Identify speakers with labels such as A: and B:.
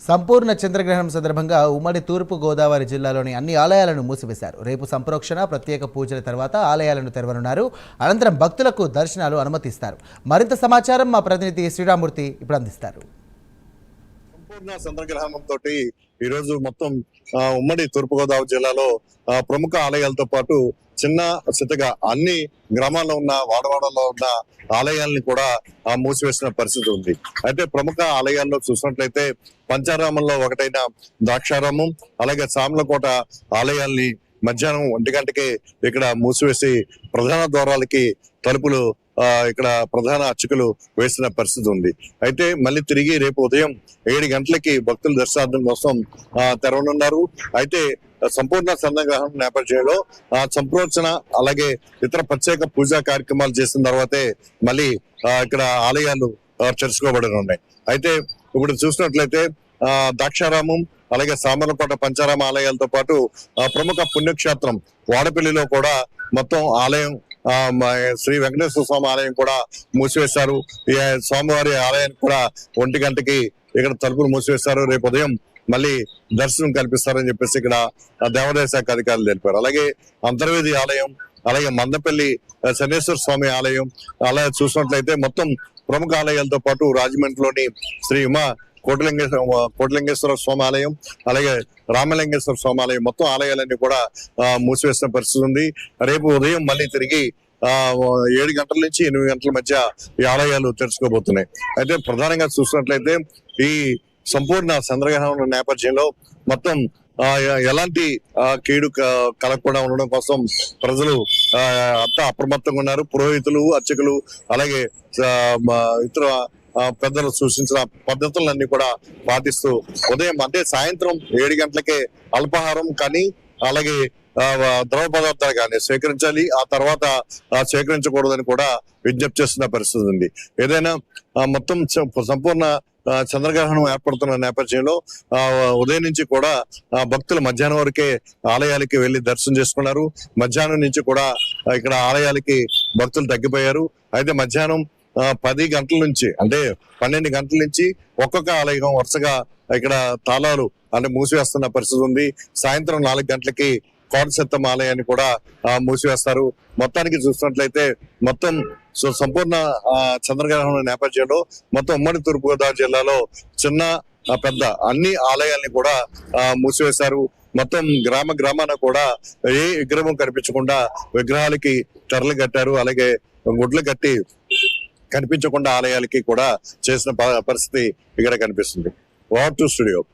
A: సంపూర్ణ చంద్రగ్రహణం సందర్భంగా ఉమ్మడి తూర్పు గోదావరి జిల్లాలోని అన్ని ఆలయాలను మూసివేశారు. రేపు సంప్రోక్షణ ప్రత్యేక పూజల తర్వాత ఆలయాలను తెరవనున్నారు. అనంతరం భక్తులకు దర్శనాలు అనుమతిస్తారు. మరింత సమాచారం మా ప్రతినిధి శ్రీరామూర్తి ఇప్పుడు అందిస్తారు.
B: సంపూర్ణ చంద్రగ్రహణం తోటి మొత్తం ఉమ్మడి తూర్పుగోదావరి జిల్లాలో ఆ, ప్రముఖ ఆలయాలతో పాటు చిన్న చిత్తగా అన్ని గ్రామాల్లో ఉన్న వాడవాడలో ఉన్న ఆలయాల్ని కూడా మూసివేసిన పరిస్థితి ఉంది. అయితే ప్రముఖ ఆలయాల్లో చూసినట్లయితే పంచారామంలో ఒకటైన ద్రాక్షారామం అలాగే సామలకోట ఆలయాల్ని మధ్యాహ్నం ఒంటి గంటకి ఇక్కడ మూసివేసి ప్రధాన ద్వారాలకి తలుపులు ఆ, ఇక్కడ ప్రధాన అర్చకులు వేసిన పరిస్థితి ఉంది. అయితే మళ్ళీ తిరిగి రేపు ఉదయం ఏడు గంటలకి భక్తుల దర్శనార్థం కోసం ఆ, తెరవనున్నారు. అయితే సంపూర్ణ సందగ్రహం నేపథ్యంలో ఆ సంప్రోచన అలాగే ఇతర ప్రత్యేక పూజా కార్యక్రమాలు చేసిన తర్వాతే మళ్ళీ ఆ, ఇక్కడ ఆలయాలు చర్చుకోబడి ఉన్నాయి. అయితే ఇప్పుడు చూసినట్లయితే ఆ ద్రాక్షారామం అలాగే సామర్లకోట పంచారామ ఆలయాలతో పాటు ఆ, ప్రముఖ పుణ్యక్షేత్రం వాడపల్లిలో కూడా మొత్తం ఆలయం ఆ, శ్రీ వెంకటేశ్వర స్వామి ఆలయం కూడా మూసివేశారు. స్వామివారి ఆలయానికి కూడా ఒంటి గంటకి ఇక్కడ తలుపులు మూసివేశారు. రేపు ఉదయం మళ్ళీ దర్శనం కల్పిస్తారని చెప్పేసి ఇక్కడ దేవాదాయ శాఖ అధికారులు తెలిపారు. అలాగే అంతర్వేది ఆలయం అలాగే మందపల్లి శనేశ్వర స్వామి ఆలయం అలా చూసినట్లయితే మొత్తం ప్రముఖ ఆలయాలతో పాటు రాజమండ్రిలోని శ్రీ ఉమా కోటలింగేశ్వర కోటలింగేశ్వర స్వామి ఆలయం అలాగే రామలింగేశ్వర స్వామి ఆలయం మొత్తం ఆలయాలన్నీ కూడా మూసివేసిన పరిస్థితి ఉంది. రేపు ఉదయం మళ్ళీ తిరిగి ఆ ఏడు గంటల నుంచి ఎనిమిది గంటల మధ్య ఈ ఆలయాలు తెరుచుకోబోతున్నాయి. అయితే ప్రధానంగా చూసినట్లయితే ఈ సంపూర్ణ చంద్రగ్రహణం నేపథ్యంలో మొత్తం ఆ, ఎలాంటి ఆ, కీడు కలగకుండా ఉండడం కోసం ప్రజలు ఆ, అంతా అప్రమత్తంగా ఉన్నారు. పురోహితులు అర్చకులు అలాగే ఇతర పెద్దలు సూచించిన పద్ధతులన్నీ కూడా పాటిస్తూ ఉదయం అంటే సాయంత్రం ఏడు గంటలకే అల్పాహారం కానీ అలాగే ఆ, ద్రవ పదార్థాలు కానీ స్వీకరించాలి. ఆ తర్వాత ఆ, స్వీకరించకూడదని కూడా విజ్ఞప్తి చేస్తున్న పరిస్థితి ఉంది. ఏదైనా మొత్తం సంపూర్ణ చంద్రగ్రహణం ఏర్పడుతున్న నేపథ్యంలో ఆ, ఉదయం నుంచి కూడా ఆ, భక్తులు మధ్యాహ్నం వరకే ఆలయాలకి వెళ్ళి దర్శనం చేసుకున్నారు. మధ్యాహ్నం నుంచి కూడా ఇక్కడ ఆలయాలకి భక్తులు తగ్గిపోయారు. అయితే మధ్యాహ్నం ఆ, పది గంటల నుంచి అంటే పన్నెండు గంటల నుంచి ఒక్కొక్క ఆలయం వరుసగా ఇక్కడ తాళాలు అంటే మూసివేస్తున్న పరిస్థితి ఉంది. సాయంత్రం నాలుగు గంటలకి కోటసత్తం ఆలయాన్ని కూడా మూసివేస్తారు. మొత్తానికి చూసినట్లయితే మొత్తం సో సంపూర్ణ చంద్రగ్రహణ నేపథ్యంలో మొత్తం ఉమ్మడి తూర్పుగోదావరి జిల్లాలో చిన్న పెద్ద అన్ని ఆలయాల్ని కూడా మూసివేశారు. మొత్తం గ్రామ గ్రామాన కూడా ఏ విగ్రహం కనిపించకుండా విగ్రహాలకి తెరలు కట్టారు. అలాగే గుడ్లు కట్టి కనిపించకుండా ఆలయాలకి కూడా చేసిన ప- పరిస్థితి ఇక్కడ కనిపిస్తుంది. What to studio.